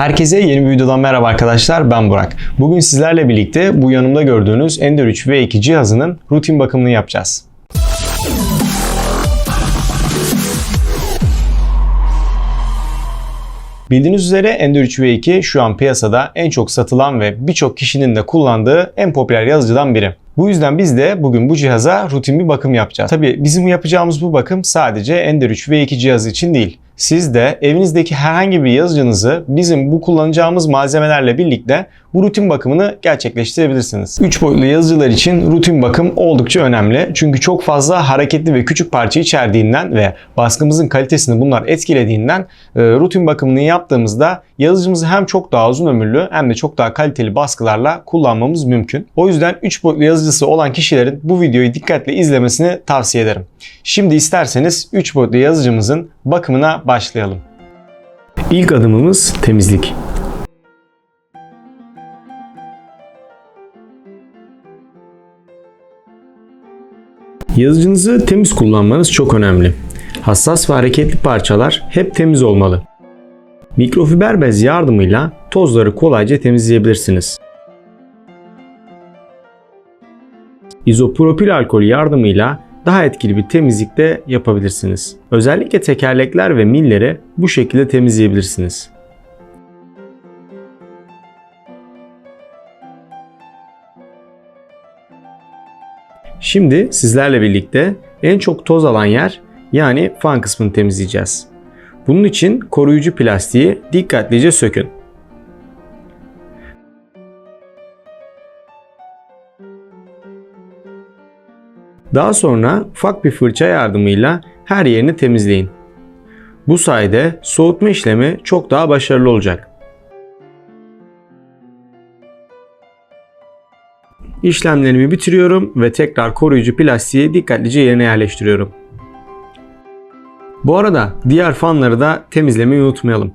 Herkese yeni bir videodan merhaba arkadaşlar ben Burak. Bugün sizlerle birlikte bu yanımda gördüğünüz Ender 3 V2 cihazının rutin bakımını yapacağız. Bildiğiniz üzere Ender 3 V2 şu an piyasada en çok satılan ve birçok kişinin de kullandığı en popüler yazıcıdan biri. Bu yüzden biz de bugün bu cihaza rutin bir bakım yapacağız. Tabi bizim yapacağımız bu bakım sadece Ender 3 V2 cihazı için değil. Siz de evinizdeki herhangi bir yazıcınızı bizim bu kullanacağımız malzemelerle birlikte bu rutin bakımını gerçekleştirebilirsiniz. 3 boyutlu yazıcılar için rutin bakım oldukça önemli. Çünkü çok fazla hareketli ve küçük parça içerdiğinden ve baskımızın kalitesini bunlar etkilediğinden e, rutin bakımını yaptığımızda yazıcımızı hem çok daha uzun ömürlü hem de çok daha kaliteli baskılarla kullanmamız mümkün. O yüzden 3 boyutlu yazıcısı olan kişilerin bu videoyu dikkatle izlemesini tavsiye ederim. Şimdi isterseniz 3 boyutlu yazıcımızın bakımına başlayalım. İlk adımımız temizlik. Yazıcınızı temiz kullanmanız çok önemli. Hassas ve hareketli parçalar hep temiz olmalı. Mikrofiber bez yardımıyla tozları kolayca temizleyebilirsiniz. İzopropil alkol yardımıyla daha etkili bir temizlik de yapabilirsiniz. Özellikle tekerlekler ve milleri bu şekilde temizleyebilirsiniz. Şimdi sizlerle birlikte en çok toz alan yer yani fan kısmını temizleyeceğiz. Bunun için koruyucu plastiği dikkatlice sökün. Daha sonra ufak bir fırça yardımıyla her yerini temizleyin. Bu sayede soğutma işlemi çok daha başarılı olacak. İşlemlerimi bitiriyorum ve tekrar koruyucu plastiği dikkatlice yerine yerleştiriyorum. Bu arada diğer fanları da temizlemeyi unutmayalım.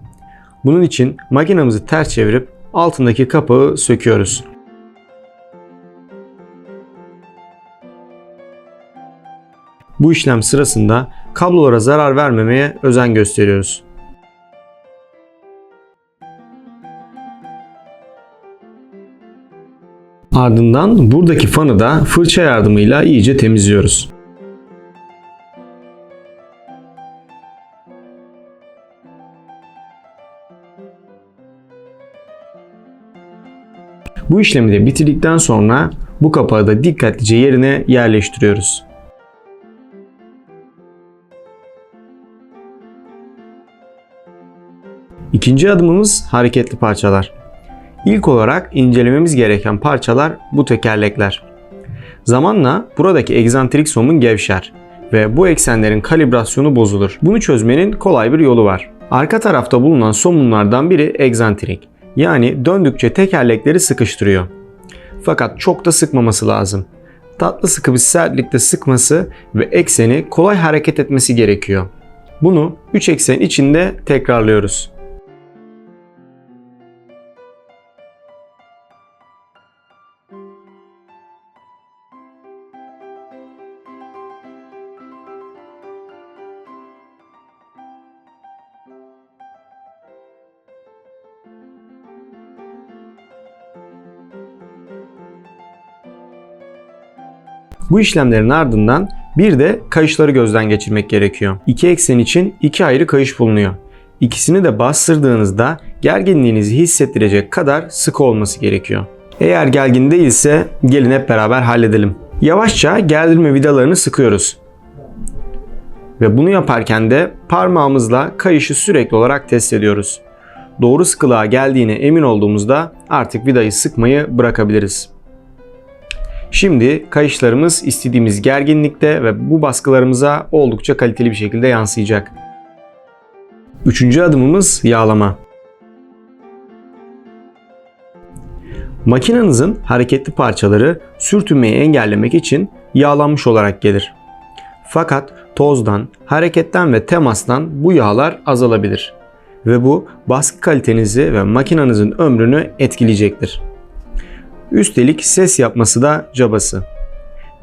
Bunun için makinamızı ters çevirip altındaki kapağı söküyoruz. Bu işlem sırasında kablolara zarar vermemeye özen gösteriyoruz. Ardından buradaki fanı da fırça yardımıyla iyice temizliyoruz. Bu işlemi de bitirdikten sonra bu kapağı da dikkatlice yerine yerleştiriyoruz. İkinci adımımız hareketli parçalar. İlk olarak incelememiz gereken parçalar bu tekerlekler. Zamanla buradaki egzantrik somun gevşer ve bu eksenlerin kalibrasyonu bozulur. Bunu çözmenin kolay bir yolu var. Arka tarafta bulunan somunlardan biri egzantrik. Yani döndükçe tekerlekleri sıkıştırıyor. Fakat çok da sıkmaması lazım. Tatlı sıkı bir sertlikte sıkması ve ekseni kolay hareket etmesi gerekiyor. Bunu 3 eksen içinde tekrarlıyoruz. Bu işlemlerin ardından bir de kayışları gözden geçirmek gerekiyor. İki eksen için iki ayrı kayış bulunuyor. İkisini de bastırdığınızda gerginliğinizi hissettirecek kadar sıkı olması gerekiyor. Eğer gergin değilse gelin hep beraber halledelim. Yavaşça gerdirme vidalarını sıkıyoruz. Ve bunu yaparken de parmağımızla kayışı sürekli olarak test ediyoruz. Doğru sıkılığa geldiğine emin olduğumuzda artık vidayı sıkmayı bırakabiliriz. Şimdi kayışlarımız istediğimiz gerginlikte ve bu baskılarımıza oldukça kaliteli bir şekilde yansıyacak. Üçüncü adımımız yağlama. Makinenizin hareketli parçaları sürtünmeyi engellemek için yağlanmış olarak gelir. Fakat tozdan, hareketten ve temastan bu yağlar azalabilir ve bu baskı kalitenizi ve makinenizin ömrünü etkileyecektir. Üstelik ses yapması da cabası.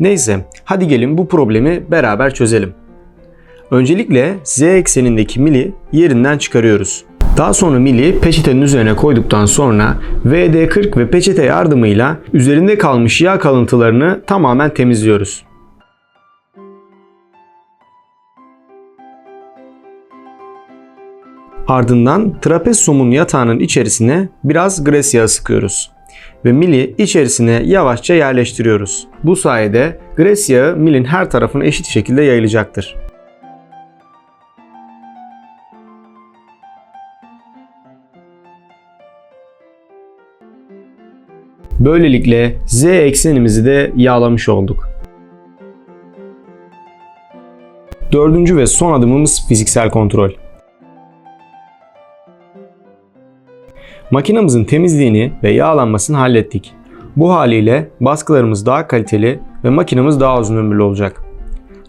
Neyse hadi gelin bu problemi beraber çözelim. Öncelikle z eksenindeki mili yerinden çıkarıyoruz. Daha sonra mili peçetenin üzerine koyduktan sonra VD40 ve peçete yardımıyla üzerinde kalmış yağ kalıntılarını tamamen temizliyoruz. Ardından trapez somun yatağının içerisine biraz gres yağı sıkıyoruz ve mili içerisine yavaşça yerleştiriyoruz. Bu sayede gres yağı milin her tarafına eşit şekilde yayılacaktır. Böylelikle z eksenimizi de yağlamış olduk. Dördüncü ve son adımımız fiziksel kontrol. Makinamızın temizliğini ve yağlanmasını hallettik. Bu haliyle baskılarımız daha kaliteli ve makinamız daha uzun ömürlü olacak.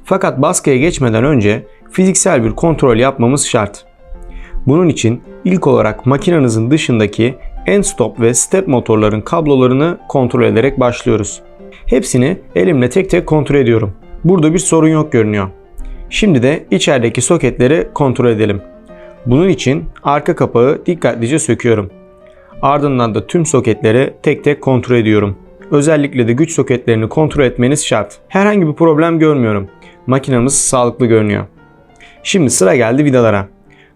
Fakat baskıya geçmeden önce fiziksel bir kontrol yapmamız şart. Bunun için ilk olarak makinenizin dışındaki end stop ve step motorların kablolarını kontrol ederek başlıyoruz. Hepsini elimle tek tek kontrol ediyorum. Burada bir sorun yok görünüyor. Şimdi de içerideki soketleri kontrol edelim. Bunun için arka kapağı dikkatlice söküyorum. Ardından da tüm soketleri tek tek kontrol ediyorum. Özellikle de güç soketlerini kontrol etmeniz şart. Herhangi bir problem görmüyorum. Makinamız sağlıklı görünüyor. Şimdi sıra geldi vidalara.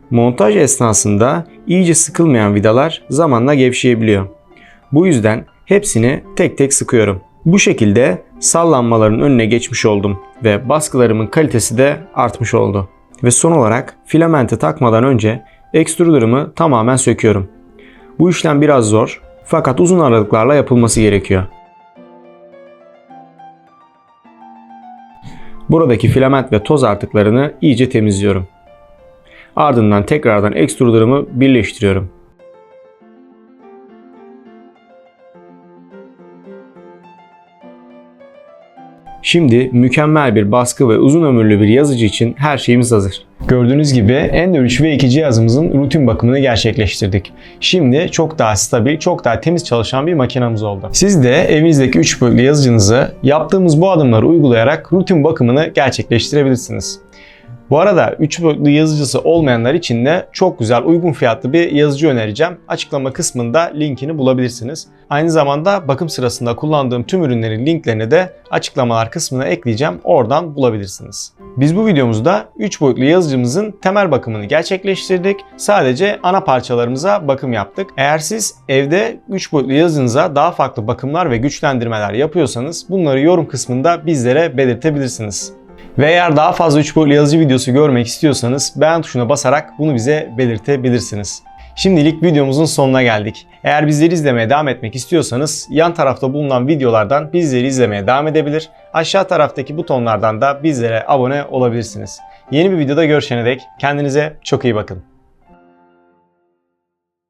Montaj esnasında iyice sıkılmayan vidalar zamanla gevşeyebiliyor. Bu yüzden hepsini tek tek sıkıyorum. Bu şekilde sallanmaların önüne geçmiş oldum ve baskılarımın kalitesi de artmış oldu. Ve son olarak filamenti takmadan önce ekstruderımı tamamen söküyorum. Bu işlem biraz zor fakat uzun aralıklarla yapılması gerekiyor. Buradaki filament ve toz artıklarını iyice temizliyorum. Ardından tekrardan ekstruderımı birleştiriyorum. Şimdi mükemmel bir baskı ve uzun ömürlü bir yazıcı için her şeyimiz hazır. Gördüğünüz gibi Ender 3 V2 cihazımızın rutin bakımını gerçekleştirdik. Şimdi çok daha stabil, çok daha temiz çalışan bir makinamız oldu. Siz de evinizdeki 3 boyutlu yazıcınızı yaptığımız bu adımları uygulayarak rutin bakımını gerçekleştirebilirsiniz. Bu arada 3 boyutlu yazıcısı olmayanlar için de çok güzel uygun fiyatlı bir yazıcı önereceğim. Açıklama kısmında linkini bulabilirsiniz. Aynı zamanda bakım sırasında kullandığım tüm ürünlerin linklerini de açıklamalar kısmına ekleyeceğim. Oradan bulabilirsiniz. Biz bu videomuzda 3 boyutlu yazıcımızın temel bakımını gerçekleştirdik. Sadece ana parçalarımıza bakım yaptık. Eğer siz evde 3 boyutlu yazıcınıza daha farklı bakımlar ve güçlendirmeler yapıyorsanız bunları yorum kısmında bizlere belirtebilirsiniz. Ve eğer daha fazla 3 boyutlu yazıcı videosu görmek istiyorsanız beğen tuşuna basarak bunu bize belirtebilirsiniz. Şimdilik videomuzun sonuna geldik. Eğer bizleri izlemeye devam etmek istiyorsanız yan tarafta bulunan videolardan bizleri izlemeye devam edebilir. Aşağı taraftaki butonlardan da bizlere abone olabilirsiniz. Yeni bir videoda görüşene dek kendinize çok iyi bakın.